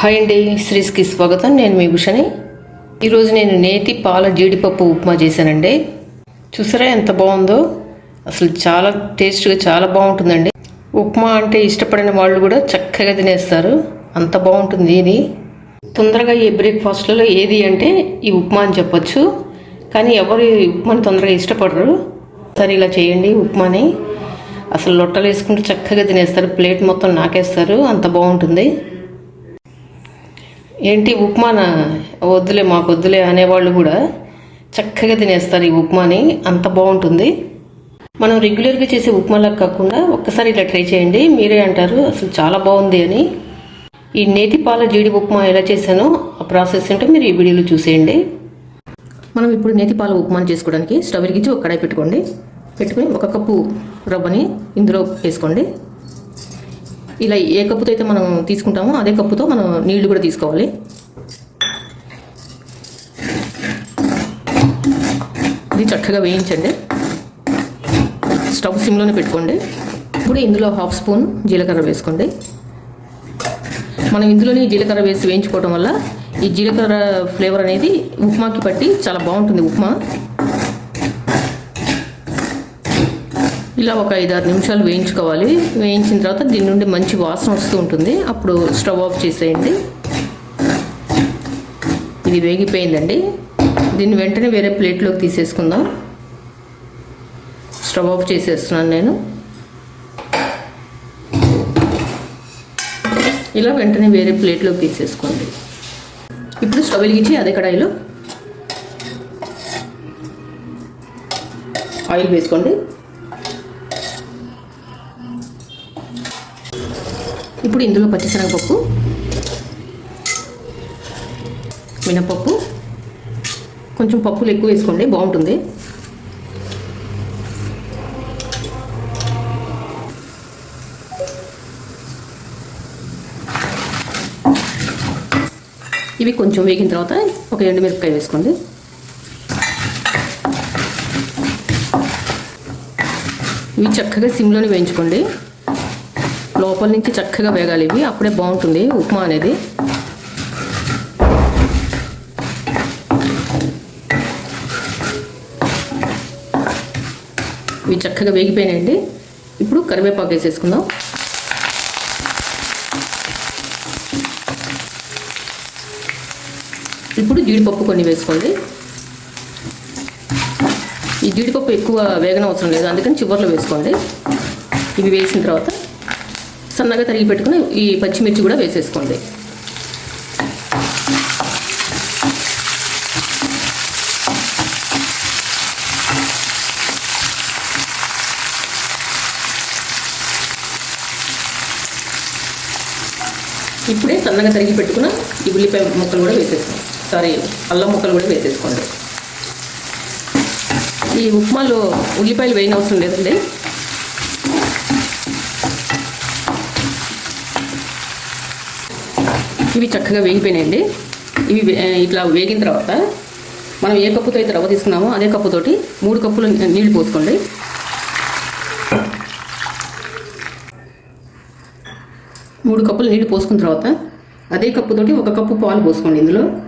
Hi అండి శ్రీస్కి స్వాగతం. నేను మీ భూషణి ఈరోజు నేను నేతి పాల జీడిపప్పు ఉప్మా చేశానండి. చూసారా ఎంత బాగుందో? అసలు చాలా టేస్ట్గా చాలా బాగుంటుందండి. ఉప్మా అంటే ఇష్టపడిన వాళ్ళు కూడా చక్కగా తినేస్తారు. అంత బాగుంటుంది ఇది. తొందరగా ఈ బ్రేక్ఫాస్ట్లలో ఏది అంటే ఈ ఉప్మా అని చెప్పొచ్చు. కానీ ఎవరు ఈ ఉప్మాని తొందరగా ఇష్టపడరు. సరే ఇలా చేయండి ఉప్మాని. అసలు లొట్టలు వేసుకుంటే చక్కగా తినేస్తారు. ప్లేట్ మొత్తం నాకేస్తారు. అంత బాగుంటుంది. ఏంటి ఉప్మాన? వద్దులే మాకు వద్దులే అనేవాళ్ళు కూడా చక్కగా తినేస్తారు ఈ ఉప్మాని. అంత బాగుంటుంది. మనం రెగ్యులర్గా చేసే ఉప్మాలా కాకుండా ఒక్కసారి ఇలా ట్రై చేయండి. మీరే అంటారు అసలు చాలా బాగుంది అని. ఈ నేతి పాల జీడి ఉప్మా ఎలా చేశానో ఆ ప్రాసెస్ ఏంటో మీరు ఈ వీడియోలో చూసేయండి. మనం ఇప్పుడు నేతి పాల ఉప్మాని చేసుకోవడానికి స్టవ్ వెలిగించి ఒక కడాయి పెట్టుకోండి. పెట్టుకుని ఒక కప్పు రవ్వని ఇందులో వేసుకోండి. ఇలా ఏ కప్పుతో అయితే మనం తీసుకుంటామో అదే కప్పుతో మనం నీళ్ళు కూడా తీసుకోవాలి. ఇది చక్కగా వేయించండి. స్టవ్ సిమ్లోనే పెట్టుకోండి. ఇప్పుడు ఇందులో హాఫ్ స్పూన్ జీలకర్ర వేసుకోండి. మనం ఇందులోని జీలకర్ర వేసి వేయించుకోవడం వల్ల ఈ జీలకర్ర ఫ్లేవర్ అనేది ఉప్మాకి పట్టి చాలా బాగుంటుంది ఉప్మా. ఇలా ఒక ఐదు ఆరు నిమిషాలు వేయించుకోవాలి. వేయించిన తర్వాత దీని నుండి మంచి వాసన వస్తూ ఉంటుంది. అప్పుడు స్టవ్ ఆఫ్ చేసేయండి. ఇది వేగిపోయిందండి. దీన్ని వెంటనే వేరే ప్లేట్లోకి తీసేసుకుందాం. స్టవ్ ఆఫ్ చేసేస్తున్నాను నేను. ఇలా వెంటనే వేరే ప్లేట్లోకి తీసేసుకోండి. ఇప్పుడు స్టవ్ వెలిగించి అదే కడాయిలో ఆయిల్ వేసుకోండి. ఇప్పుడు ఇందులో పచ్చిశనగపప్పు మినపప్పు కొంచెం పప్పులు ఎక్కువ వేసుకోండి బాగుంటుంది. ఇవి కొంచెం వేగిన తర్వాత ఒక ఎండుమిరపకాయ వేసుకోండి. ఇవి చక్కగా సిమ్లోనే వేయించుకోండి. లోపల నుంచి చక్కగా వేగాలి ఇవి. అప్పుడే బాగుంటుంది ఉప్మా అనేది. ఇవి చక్కగా వేగిపోయినాయండి. ఇప్పుడు కరివేపాకు వేసేసుకుందాం. ఇప్పుడు జీడిపప్పు కొన్ని వేసుకోండి. ఈ జీడిపప్పు ఎక్కువ వేగన అవసరం లేదు. అందుకని చివర్లో వేసుకోండి. ఇవి వేసిన తర్వాత సన్నగా తరిగి పెట్టుకుని ఈ పచ్చిమిర్చి కూడా వేసేసుకోండి. ఇప్పుడే సన్నగా తరిగి పెట్టుకున్న ఈ ఉల్లిపాయ ముక్కలు కూడా వేసేసుకోండి. సారీ అల్లం ముక్కలు కూడా వేసేసుకోండి. ఈ ఉప్మాలో ఉల్లిపాయలు వేయనవసరం లేదండి. ఇవి చక్కగా వేగిపోయినాయండి. ఇవి వే- ఇట్లా వేగిన తర్వాత మనం ఏ కప్పుతో అయితే రవ్వ తీసుకున్నామో అదే కప్పుతోటి మూడు కప్పులు నీళ్ళు పోసుకోండి. మూడు కప్పులు నీళ్ళు పోసుకున్న తర్వాత అదే కప్పుతోటి ఒక కప్పు పాలు పోసుకోండి ఇందులో.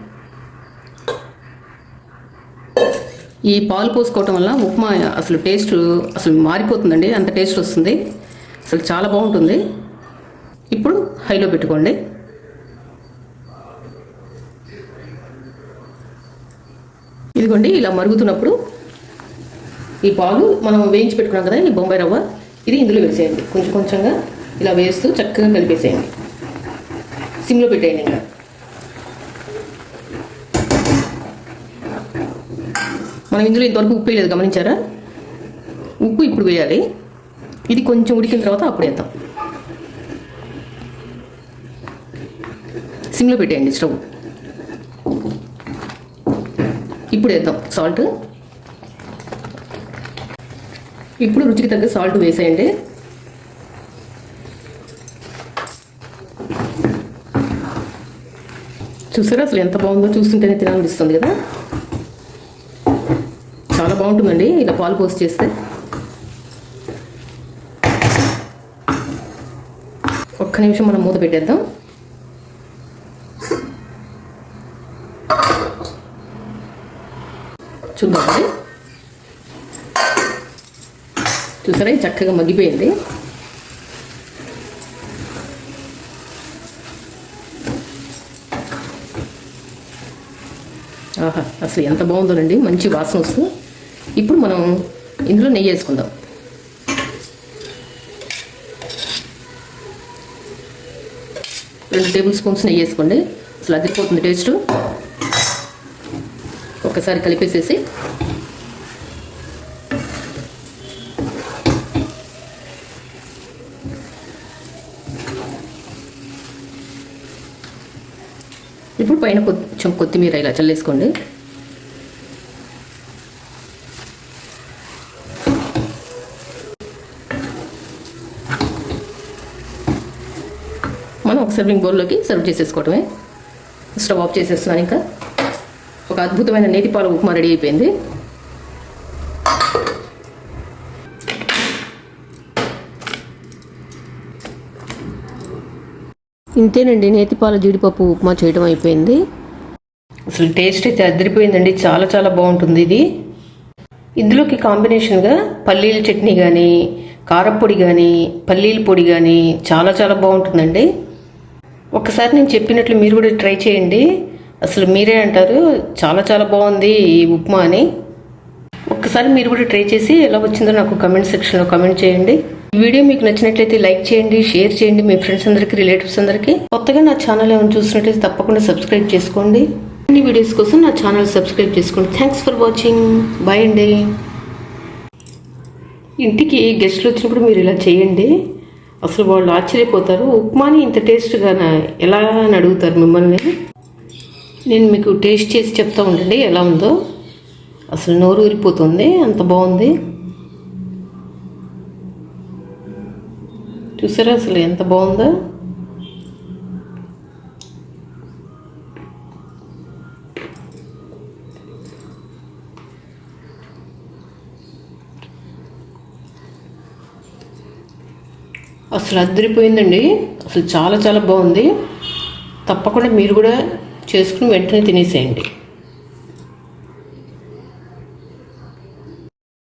ఈ పాలు పోసుకోవటం వల్ల ఉప్మా అసలు టేస్ట్ అసలు మారిపోతుందండి. అంత టేస్ట్ వస్తుంది. అసలు చాలా బాగుంటుంది. ఇప్పుడు హైలో పెట్టుకోండి. ఇదిగోండి ఇలా మరుగుతున్నప్పుడు ఈ పాలు మనం వేయించి పెట్టుకున్నాం కదా ఈ బొంబాయి రవ్వ ఇది ఇందులో వేసేయండి. కొంచెం కొంచెంగా ఇలా వేస్తూ చక్కగా కలిపేసేయండి. సిమ్లో పెట్టేయండి ఇంకా. మనం ఇందులో ఇంతవరకు ఉప్పు వేయలేదు గమనించారా? ఉప్పు ఇప్పుడు వేయాలి. ఇది కొంచెం ఉడికిన తర్వాత అప్పుడు వేద్దాం. సిమ్లో పెట్టేయండి స్టవ్. ఇప్పుడు వేద్దాం. సాల్ట్ ఇప్పుడు రుచికి తగ్గ సాల్ట్ వేసేయండి. చూసారా అసలు ఎంత బాగుందో? చూస్తుంటేనే తినాలనిపిస్తుంది కదా? చాలా బాగుంటుందండి ఇలా పాలు పోసి చేస్తే. ఒక్క నిమిషం మనం మూత పెట్టేద్దాం. చూద్దామండి. చూసారా చక్కగా మగ్గిపోయింది. ఆహా అసలు ఎంత బాగుందోనండి మంచి వాసన వస్తుంది. ఇప్పుడు మనం ఇందులో నెయ్యి వేసుకుందాం. రెండు టేబుల్ స్పూన్స్ నెయ్యి వేసుకోండి. అసలు అదిరిపోతుంది టేస్ట్. ఒకసారి కలిపేసేసి. ఇప్పుడు పైన కొంచెం కొత్తిమీర ఇలా చల్లేసుకోండి. మనం ఒక సర్వింగ్ బౌల్లోకి సర్వ్ చేసేసుకోవటమే. స్టవ్ ఆఫ్ చేసేస్తున్నాను ఇంకా. ఒక అద్భుతమైన నేతిపాల ఉప్మా రెడీ అయిపోయింది. ఇంతేనండి నేతిపాల జీడిపప్పు ఉప్మా చేయడం అయిపోయింది. అసలు టేస్ట్ అయితే అదిరిపోయిందండి చాలా చాలా బాగుంటుంది ఇది. ఇందులోకి కాంబినేషన్గా పల్లీల చట్నీ కానీ కారపొడి కానీ పల్లీల పొడి కానీ చాలా చాలా బాగుంటుందండి. ఒకసారి నేను చెప్పినట్లు మీరు కూడా ట్రై చేయండి. అసలు మీరే అంటారు చాలా చాలా బాగుంది ఈ ఉప్మా అని. ఒక్కసారి మీరు కూడా ట్రై చేసి ఎలా వచ్చిందో నాకు కమెంట్ సెక్షన్లో కమెంట్ చేయండి. వీడియో మీకు నచ్చినట్లయితే లైక్ చేయండి షేర్ చేయండి మీ ఫ్రెండ్స్ అందరికీ రిలేటివ్స్ అందరికీ. కొత్తగా నా ఛానల్ ఏమైనా చూసినట్లయితే తప్పకుండా సబ్స్క్రైబ్ చేసుకోండి. అన్ని వీడియోస్ కోసం నా ఛానల్ సబ్స్క్రైబ్ చేసుకోండి. థ్యాంక్స్ ఫర్ వాచింగ్ బాయ్ అండి. ఇంటికి గెస్ట్లు వచ్చినప్పుడు మీరు ఇలా చేయండి. అసలు వాళ్ళు ఆశ్చర్యపోతారు. ఉప్మాని ఇంత టేస్ట్గా ఎలా అని అడుగుతారు మిమ్మల్ని? నేను మీకు టేస్ట్ చేసి చెప్తా ఉండండి ఎలా ఉందో. అసలు నోరు ఊరిపోతుంది అంత బాగుంది. చూసారా అసలు ఎంత బాగుందో? అసలు అద్దరిపోయిందండి అసలు చాలా చాలా బాగుంది. తప్పకుండా మీరు కూడా చేసుకుని వెంటనే తినేసేయండి.